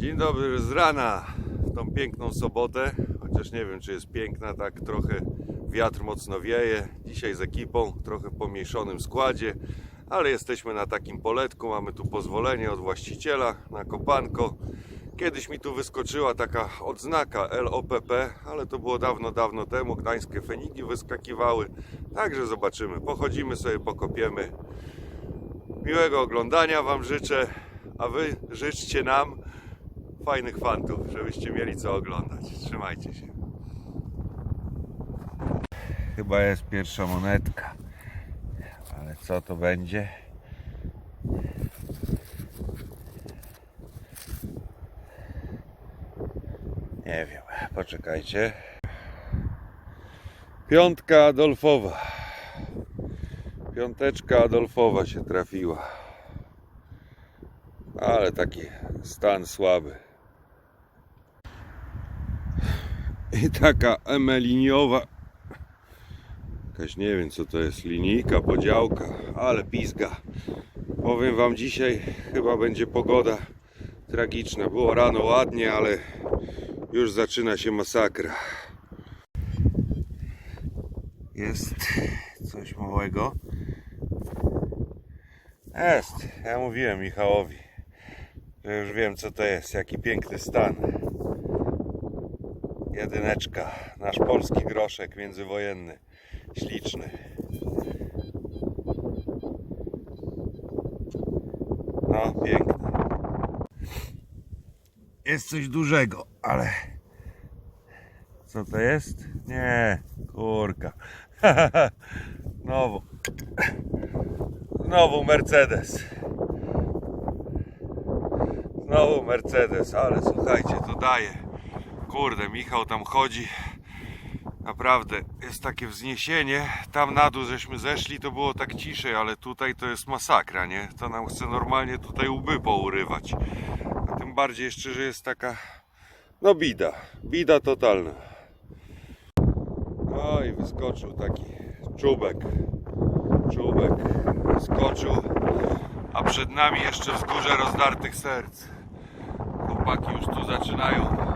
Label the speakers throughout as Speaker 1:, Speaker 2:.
Speaker 1: Dzień dobry z rana w tą piękną sobotę. Chociaż nie wiem, czy jest piękna, tak trochę wiatr mocno wieje. Dzisiaj z ekipą, trochę w pomniejszonym składzie, ale jesteśmy na takim poletku. Mamy tu pozwolenie od właściciela na kopanko. Kiedyś mi tu wyskoczyła taka odznaka LOPP, ale to było dawno, dawno temu. Gdańskie feniki wyskakiwały. Także zobaczymy. Pochodzimy sobie, pokopiemy. Miłego oglądania Wam życzę, a Wy życzcie nam fajnych fantów, żebyście mieli co oglądać. Trzymajcie się. Chyba jest pierwsza monetka, ale co to będzie? Nie wiem, poczekajcie. Piątka Adolfowa. Piąteczka Adolfowa się trafiła. Ale taki stan słaby. I taka emeliniowa. Jakaś nie wiem co to jest, linijka, podziałka, ale pizga. Powiem wam dzisiaj chyba będzie pogoda tragiczna. Było rano ładnie, ale już zaczyna się masakra. Jest coś małego. Jest. Ja mówiłem Michałowi, że już wiem co to jest. Jaki piękny stan. Jedyneczka. Nasz polski groszek międzywojenny. Śliczny. No, piękny. Jest coś dużego, ale... Co to jest? Nie, kurka. Znowu. Znowu Mercedes. Znowu Mercedes, ale słuchajcie, to daje. Kurde, Michał tam chodzi. Naprawdę jest takie wzniesienie. Tam na dół żeśmy zeszli, to było tak ciszej, ale tutaj to jest masakra, nie? To nam chce normalnie tutaj łby pourywać. A tym bardziej jeszcze, że jest taka no bida, bida totalna. I wyskoczył taki czubek. Czubek wyskoczył, a przed nami jeszcze wzgórze rozdartych serc. Chłopaki już tu zaczynają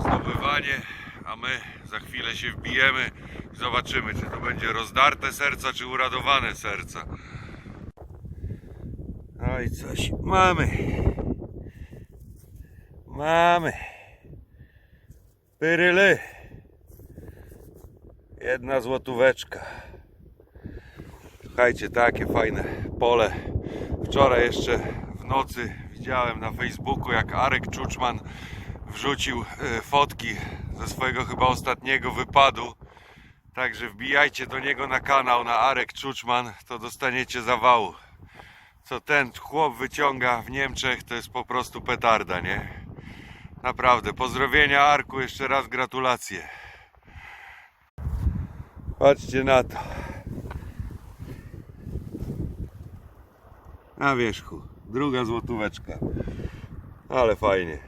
Speaker 1: zdobywanie, a my za chwilę się wbijemy i zobaczymy, czy to będzie rozdarte serca, czy uradowane serca. No i coś mamy. Mamy. Pyryle. Jedna złotóweczka. Słuchajcie, takie fajne pole. Wczoraj jeszcze w nocy widziałem na Facebooku, jak Arek Czuczman wrzucił e, fotki ze swojego chyba ostatniego wypadu. Także wbijajcie do niego na kanał na Arek Czuczman, to dostaniecie zawału. Co ten chłop wyciąga w Niemczech, to jest po prostu petarda, nie? Naprawdę, pozdrowienia Arku, jeszcze raz gratulacje. Patrzcie na to. Na wierzchu, druga złotóweczka. Ale fajnie.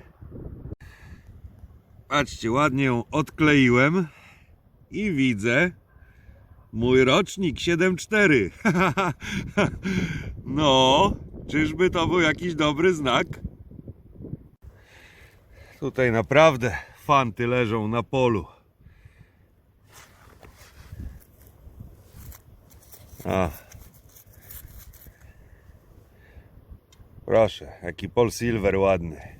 Speaker 1: Patrzcie, ładnie ją odkleiłem i widzę mój rocznik 7.4. no, czyżby to był jakiś dobry znak? Tutaj naprawdę fanty leżą na polu. A. Proszę, jaki Paul Silver ładny.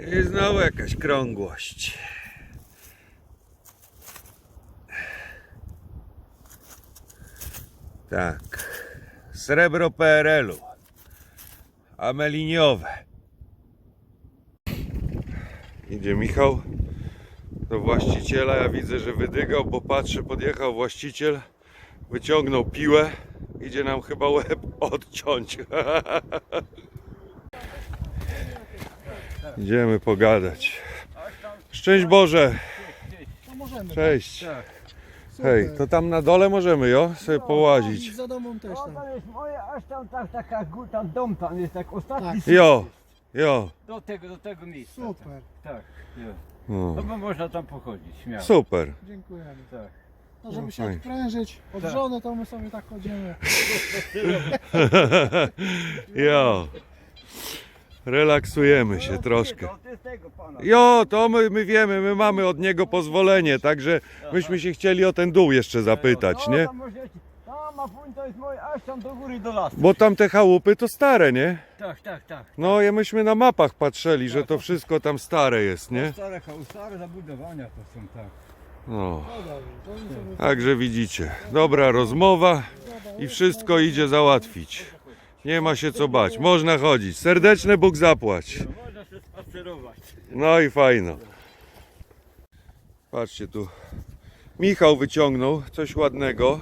Speaker 1: I znowu jakaś krągłość. Tak. Srebro PRL-u. Ameliniowe. Idzie Michał do właściciela. Ja widzę, że wydygał, bo patrzę, podjechał właściciel, wyciągnął piłę. Idzie nam chyba łeb odciąć. Idziemy pogadać. Szczęść Boże.
Speaker 2: No.
Speaker 1: Cześć.
Speaker 2: tak.
Speaker 1: Hej, to tam na dole możemy, jo? Sobie połazić.
Speaker 2: Za domą też
Speaker 3: O,
Speaker 2: tam.
Speaker 3: to jest moje, aż tam tak, taka góra, tam dom tam jest tak ostatni.
Speaker 2: Tak.
Speaker 1: Jo, jo.
Speaker 3: Do tego, do tego miejsca.
Speaker 2: Super,
Speaker 3: Tak, jo.
Speaker 1: No.
Speaker 3: No bo można tam pochodzić, śmiało.
Speaker 1: Super.
Speaker 2: dziękujemy.
Speaker 3: Tak.
Speaker 2: No żeby się
Speaker 1: fajnie.
Speaker 2: odprężyć od
Speaker 3: Tak.
Speaker 2: żony, to my sobie tak chodzimy.
Speaker 1: Jo. Relaksujemy się troszkę. Jo, to my, my wiemy, my mamy od niego pozwolenie, także myśmy się chcieli o ten dół jeszcze zapytać, nie?
Speaker 3: Tam, a później to jest moje, aż tam do góry do lasu.
Speaker 1: Bo tam te chałupy to stare, nie?
Speaker 3: Tak, tak, tak.
Speaker 1: No, ja myśmy na mapach patrzyli, że to wszystko tam stare jest, nie?
Speaker 3: Stare, stare zabudowania to są tak.
Speaker 1: No, także widzicie, dobra rozmowa i wszystko idzie załatwić. Nie ma się co bać, można chodzić. Serdeczny Bóg zapłać.
Speaker 3: Można się spacerować.
Speaker 1: No i fajno. Patrzcie tu. Michał wyciągnął coś ładnego.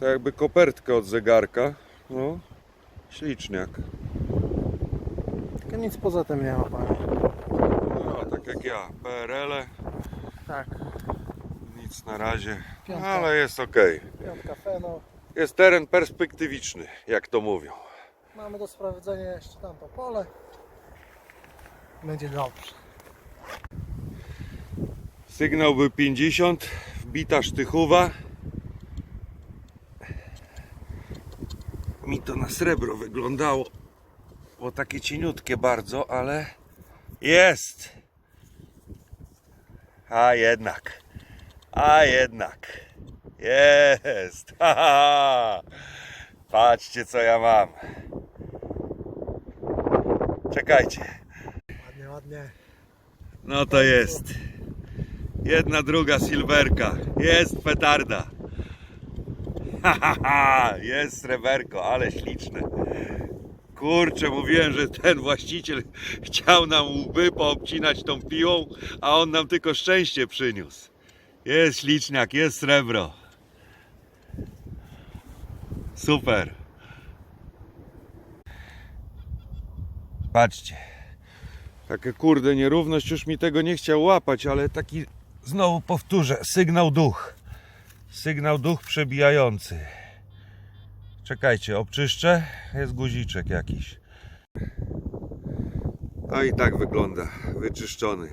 Speaker 1: Tak jakby kopertkę od zegarka. No, śliczniak.
Speaker 2: Tylko nic poza tym nie ma panie.
Speaker 1: No, tak jak ja. PRL,
Speaker 2: Tak.
Speaker 1: nic na razie.
Speaker 2: Piątka.
Speaker 1: Ale jest ok.
Speaker 2: Piątka feno.
Speaker 1: Jest teren perspektywiczny, jak to mówią.
Speaker 2: Mamy do sprawdzenia jeszcze tamto pole. Będzie dobrze.
Speaker 1: Sygnał był 50, wbita sztychowa. Mi to na srebro wyglądało, bo takie cieniutkie bardzo, ale jest. A jednak, a jednak, jest. Ha, ha. Patrzcie co ja mam. Czekajcie.
Speaker 2: Ładnie, ładnie.
Speaker 1: No to jest. Jedna, druga silwerka. Jest petarda. Ha, ha, ha. Jest sreberko, ale śliczne. Kurczę, mówiłem, że ten właściciel chciał nam łby poobcinać tą piłą, a on nam tylko szczęście przyniósł. Jest śliczniak, jest srebro. Super. Patrzcie. Takie kurde nierówność, już mi tego nie chciał łapać, ale taki znowu powtórzę, sygnał duch. Sygnał duch przebijający. Czekajcie, obczyszczę. Jest guziczek jakiś. No i tak wygląda, wyczyszczony.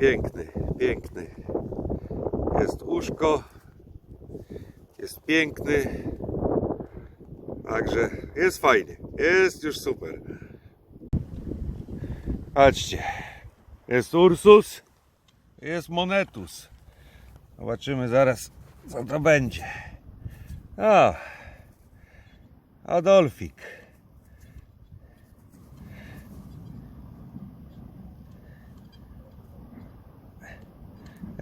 Speaker 1: Piękny, piękny. Jest uszko. Jest piękny. Także jest fajnie. Jest już super. Patrzcie. Jest Ursus. Jest Monetus. Zobaczymy zaraz, co to będzie. A. Adolfik.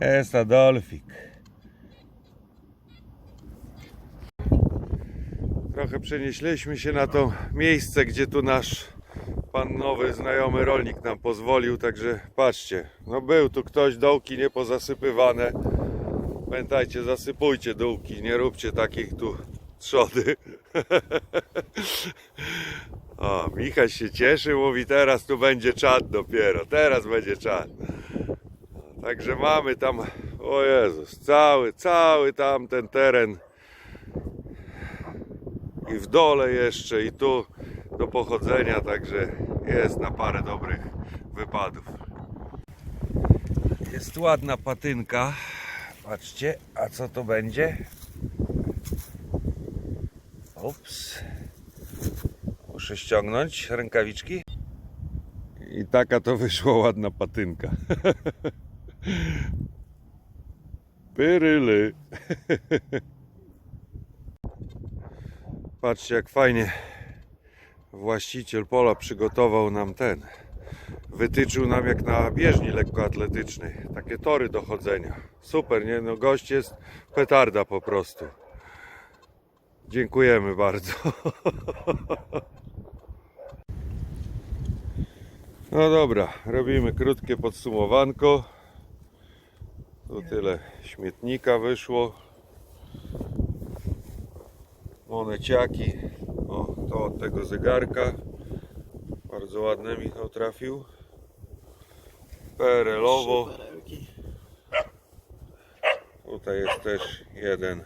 Speaker 1: Jest Adolfik. Trochę przenieśliśmy się na to miejsce, gdzie tu nasz pan nowy znajomy rolnik nam pozwolił, także patrzcie, no był tu ktoś, dołki nie pozasypywane. Pamiętajcie, zasypujcie dołki, nie róbcie takich tu trzody. O, Michał się cieszy, mówi teraz tu będzie czad dopiero, teraz będzie czad. Także mamy tam, o Jezus, cały, cały tam ten teren i w dole jeszcze i tu do pochodzenia, także jest na parę dobrych wypadów. Jest ładna patynka. Patrzcie, a co to będzie? Ups. Muszę ściągnąć rękawiczki. I taka to wyszła ładna patynka. Pyryly. Patrzcie jak fajnie właściciel pola przygotował nam ten. Wytyczył nam jak na bieżni lekkoatletycznej. Takie tory do chodzenia. Super, nie? No gość jest petarda po prostu. Dziękujemy bardzo. No dobra, robimy krótkie podsumowanko. Tu tyle śmietnika wyszło. Moneciaki. O, to od tego zegarka. Bardzo ładne Michał trafił. PRL-owo. Tutaj jest też jeden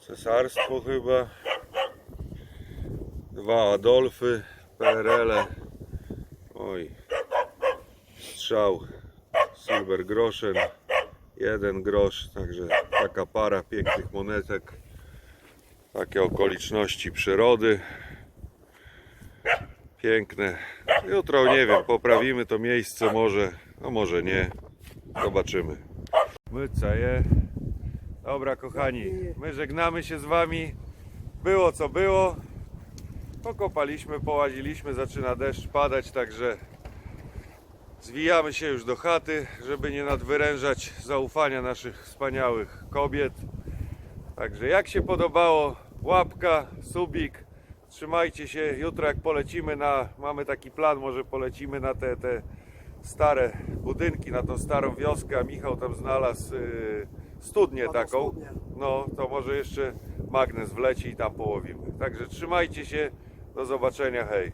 Speaker 1: cesarstwo chyba. Dwa Adolfy. PRL. -e. Oj. Strzał. Silver groschen. Jeden grosz. Także taka para pięknych monetek takie okoliczności przyrody. Piękne. Jutro nie wiem, poprawimy to miejsce może, no może nie. Zobaczymy. Myceje. Dobra kochani, my żegnamy się z wami. Było co było. Pokopaliśmy, połaziliśmy, zaczyna deszcz padać, także zwijamy się już do chaty, żeby nie nadwyrężać zaufania naszych wspaniałych kobiet. Także jak się podobało, łapka, subik, trzymajcie się. Jutro jak polecimy na, mamy taki plan, może polecimy na te, te stare budynki, na tą starą wioskę, a Michał tam znalazł y, studnię
Speaker 2: Taką.
Speaker 1: No to może jeszcze magnes wleci i tam połowimy. Także trzymajcie się, do zobaczenia, hej.